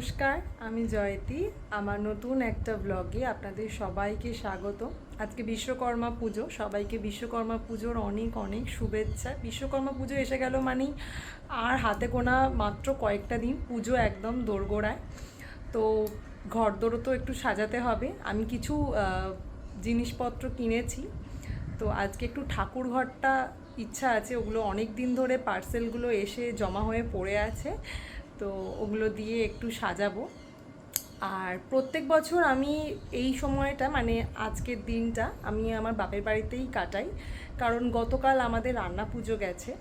নমস্কার, আমি জয়তী। আমার নতুন একটা ব্লগে আপনাদের সবাইকে স্বাগত। আজকে বিশ্বকর্মা পুজো, সবাইকে বিশ্বকর্মা পুজোর অনেক অনেক শুভেচ্ছা। বিশ্বকর্মা পুজো এসে গেল মানেই আর হাতে গোনা মাত্র কয়েকটা দিন পুজো একদম দোরগোড়ায়। তো ঘর দোরও তো একটু সাজাতে হবে। আমি কিছু জিনিসপত্র কিনেছি। তো আজকে একটু ঠাকুর ঘরটা ইচ্ছা আছে, ওগুলো অনেক দিন ধরে পার্সেলগুলো এসে জমা হয়ে পড়ে আছে। তো ওগুলো দিয়ে একটু সাজাবো। আর প্রত্যেক বছর আমি এই সময়টা মানে আজকের দিনটা, আমি আমার বাপের বাড়িতেই কাটাই। কারণ গতকাল আমাদের রান্না পুজো গেছে।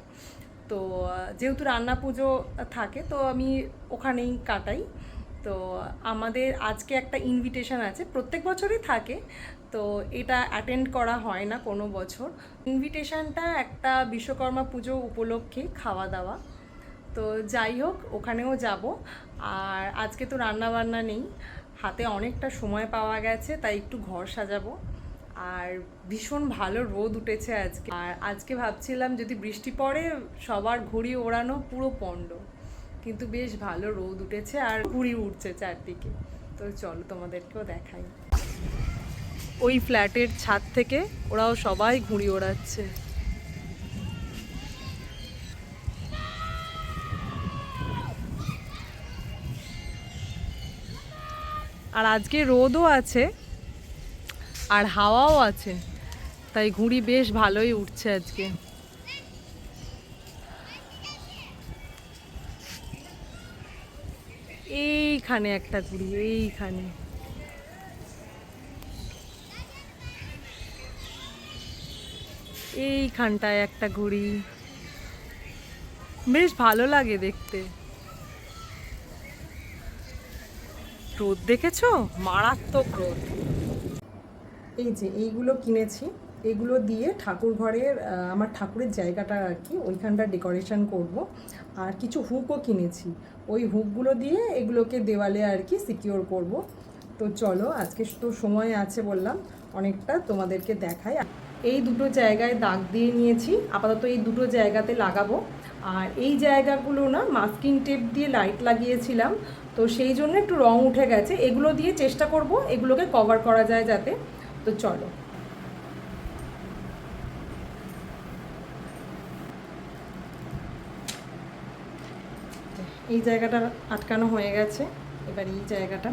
তো, যেহেতু রান্না পুজো থাকে, তো আমি ওখানেই কাটাই। তো আমাদের আজকে একটা ইনভিটেশন আছে। প্রত্যেক বছরই থাকে। তো এটা অ্যাটেন্ড করা হয় না কোনো বছর। ইনভিটেশনটা একটা বিশ্বকর্মা পুজো উপলক্ষে খাওয়া দাওয়া। তো যাই হোক, ওখানেও যাব। আর আজকে তো রান্না বান্না নেই, হাতে অনেকটা সময় পাওয়া গেছে, তাই একটু ঘর সাজাবো। আর ভীষণ ভালো রোদ উঠেছে আজকে। আর আজকে ভাবছিলাম যদি বৃষ্টি পড়ে, সবার ঘুড়ি ওড়ানো পুরো পণ্ড। কিন্তু বেশ ভালো রোদ উঠেছে আর ঘুড়ি উঠছে চারদিকে। তো চলো তোমাদেরকেও দেখাই। ওই ফ্ল্যাটের ছাদ থেকে ওরাও সবাই ঘুড়ি ওড়াচ্ছে। আর আজকে রোদও আছে, আর হাওয়াও আছে, তাই ঘুড়ি বেশ ভালোই উঠছে আজকে। এইখানে একটা ঘুড়ি, এইখানে। এইখানটায় একটা ঘুড়ি। বেশ ভালো লাগে দেখতে। রোদ দেখেছ? মারাত্মক রোদ। এই যে এইগুলো কিনেছি, এগুলো দিয়ে ঠাকুর ঘরের আমার ঠাকুরের জায়গাটা আর কি, ওইখানটা ডেকোরেশন করব। আর কিছু হুকও কিনেছি। ওই হুকগুলো দিয়ে এগুলোকে দেওয়ালে আর কি সিকিওর করব। তো চলো, আজকে তো সময় আছে বললাম, অনেকটা তোমাদেরকে দেখাই। এই দুটো জায়গায় দাগ দিয়ে নিয়েছি। আপাতত এই দুটো জায়গাতে লাগাবো। আর এই জায়গাগুলো না মাস্কিং টেপ দিয়ে লাইট লাগিয়েছিলাম। তো সেই জন্য একটু রং উঠে গেছে। এগুলো দিয়ে চেষ্টা করব এগুলোকে কভার করা যায় যাতে। তো চলো। এই জায়গাটা আটকানো হয়ে গেছে। এবার এই জায়গাটা।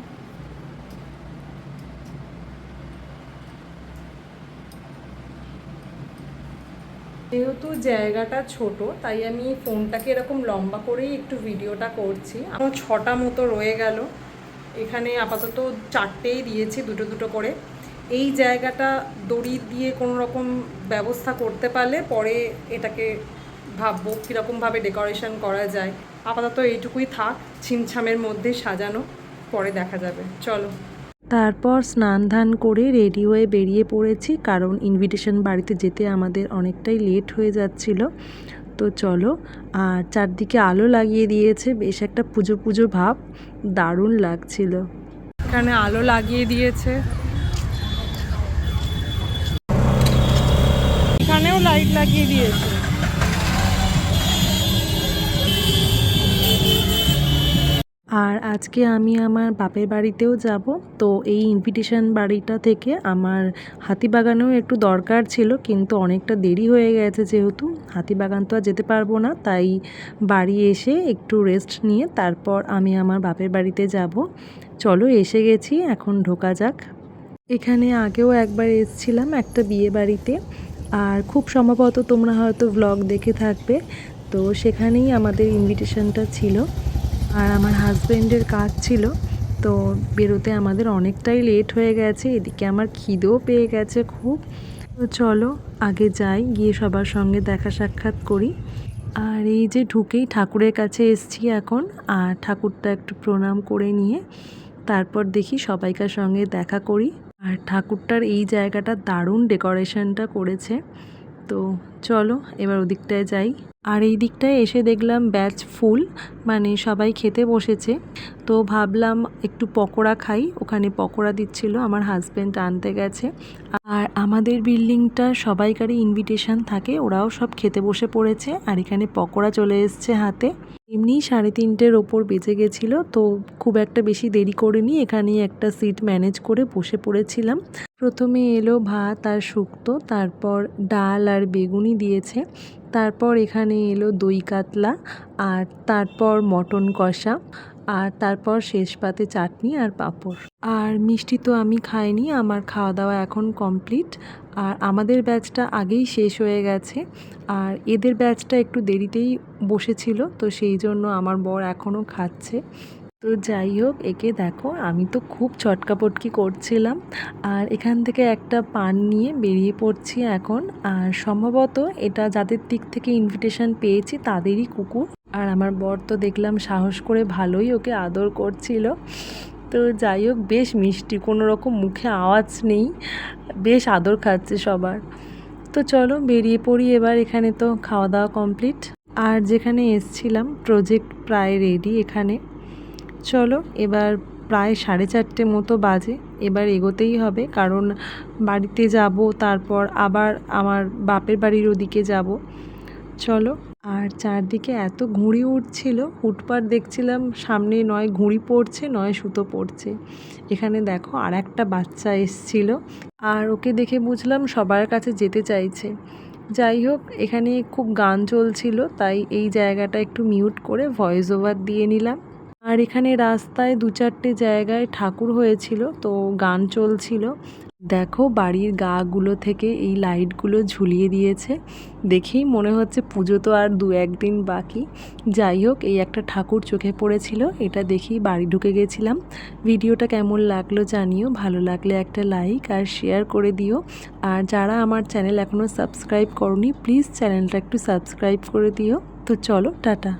যেহেতু জায়গাটা ছোট, তাই আমি ফোনটাকে এরকম লম্বা করেই একটু ভিডিওটা করছি। আমার ছটা মতো রয়ে গেল। এখানে আপাতত চারটেই দিয়েছি দুটো দুটো করে। এই জায়গাটা দড়ি দিয়ে কোনো রকম ব্যবস্থা করতে পারলে পরে এটাকে ভাববো কীরকমভাবে ডেকোরেশন করা যায়। আপাতত এইটুকুই থাক, ছিমছামের মধ্যে সাজানো, পরে দেখা যাবে। চলো। তারপর স্নান ধান করে রেডি হয়ে বেরিয়ে পড়েছি, কারণ ইনভিটেশন বাড়িতে যেতে আমাদের অনেকটাই লেট হয়ে যাচ্ছিল। তো চলো, আর চারদিকে আলো লাগিয়ে দিয়েছে, বেশ একটা পুজো পুজো ভাব, দারুণ লাগছিল। এখানে আলো লাগিয়ে দিয়েছে। এখানেও লাইট লাগিয়ে দিয়েছে। আর আজকে আমি আমার বাপের বাড়িতেও যাব। তো এই ইনভিটেশন বাড়িটা থেকে আমার হাতিবাগানেও একটু দরকার ছিল, কিন্তু অনেকটা দেরি হয়ে গেছে যেহেতু। হাতিবাগান তো আর যেতে পারব না, তাই বাড়ি এসে একটু রেস্ট নিয়ে তারপর আমি আমার বাপের বাড়িতে যাব। চলো এসে গেছি, এখন ঢোকা যাক। এখানে আগেও একবার এসেছিলাম একটা বিয়ে বাড়িতে, আর খুব সম্ভবত তোমরা হয়তো ব্লগ দেখে থাকবে। তো সেখানেই আমাদের ইনভিটেশনটা ছিল। আর আমার হাজব্যান্ডের কাজ ছিল, তো বেরোতে আমাদের অনেকটাই লেট হয়ে গেছে, এদিকে আমার খিদেও পেয়ে গেছে খুব। তো চলো, আগে যাই, গিয়ে সবার সঙ্গে দেখা সাক্ষাৎ করি। আর এই যে ঢুকেই ঠাকুরের কাছে এসছি এখন, আর ঠাকুরটা একটু প্রণাম করে নিয়ে, তারপর দেখি সবাইকার সঙ্গে দেখা করি। আর ঠাকুরটার এই জায়গাটা দারুণ ডেকোরেশনটা করেছে। তো চলো, এবার ওদিকটায় যাই। আর এই দিকটায় এসে দেখলাম ব্যাচ ফুল মানে সবাই খেতে বসেছে। তো ভাবলাম একটু পকোড়া খাই, ওখানে পকোড়া দিচ্ছিল আমার হাজব্যান্ড আনতে গেছে। আর আমাদের বিল্ডিংটা সবাইকারই ইনভিটেশন থাকে, ওরাও সব খেতে বসে পড়েছে, আর এখানে পকোড়া চলে এসছে হাতে। এমনি সাড়ে তিনটের ওপর বেঁচে গেছিল, তো খুব একটা বেশি দেরি করিনি, এখানেই একটা সিট ম্যানেজ করে বসে পড়েছিলাম। প্রথমে এলো ভাত আর শুক্তো, তারপর ডাল আর বেগুনি দিয়েছে। তারপর এখানে এলো দই কাতলা, আর তারপর মটন কষা, আর তারপর শেষ পাতে চাটনি আর পাঁপড়। আর মিষ্টি তো আমি খাইনি, আমার খাওয়া দাওয়া এখন কমপ্লিট। আর আমাদের ব্যাচটা আগেই শেষ হয়ে গেছে। আর এদের ব্যাচটা একটু দেরিতেই বসেছিল, তো সেই জন্য আমার বর এখনও খাচ্ছে। তো যাই হোক, একে দেখো, আমি তো খুব চটকাপটকি করছিলাম। আর এখান থেকে একটা পান নিয়ে বেরিয়ে পড়ছি এখন। আর সম্ভবত এটা যাদের দিক থেকে ইনভিটেশন পেয়েছি তাদেরই কুকুর। আর আমার বর তো দেখলাম সাহস করে ভালোই ওকে আদর করছিল। তো যাই হোক, বেশ মিষ্টি, কোনো রকম মুখে আওয়াজ নেই। বেশ আদর খাচ্ছে সবার। তো চলো, বেরিয়ে পড়ি এবার, এখানে তো খাওয়া দাওয়া কমপ্লিট আর যেখানে এসছিলাম প্রজেক্ট প্রায় রেডি এখানে। চলো, এবার প্রায় সাড়ে চারটে মতো বাজে। এবার এগোতেই হবে, কারণ বাড়িতে যাব, তারপর আবার আমার বাপের বাড়ির ওদিকে যাব। চলো। আর চারদিকে এত ঘুড়ি উঠছিল হুটপাট দেখছিলাম, সামনে নয় ঘুড়ি পড়ছে, নয় সুতো পড়ছে। এখানে দেখো আর একটা বাচ্চা এসছিল, আর ওকে দেখে বুঝলাম সবার কাছে যেতে চাইছে। যাই হোক, এখানে খুব গান চলছিল, তাই এই জায়গাটা একটু মিউট করে ভয়েস ওভার দিয়ে নিলাম। আর এখানে রাস্তায় দু চারটে জায়গায় ঠাকুর হয়েছিল, তো গান চলছিল। দেখো বাড়ির গাগুলো থেকে এই লাইটগুলো ঝুলিয়ে দিয়েছে। দেখেই মনে হচ্ছে পুজো তো আর দু একদিন বাকি। যাই হোক, এই একটা ঠাকুর চোখে পড়েছিল, এটা দেখেই বাড়ি ঢুকে গেছিলাম। ভিডিওটা কেমন লাগল জানিও, ভালো লাগলে একটা লাইক আর শেয়ার করে দিও। আর যারা আমার চ্যানেল এখনও সাবস্ক্রাইব করনি, প্লিজ চ্যানেলটা একটু সাবস্ক্রাইব করে দিও। তো চলো, টাটা।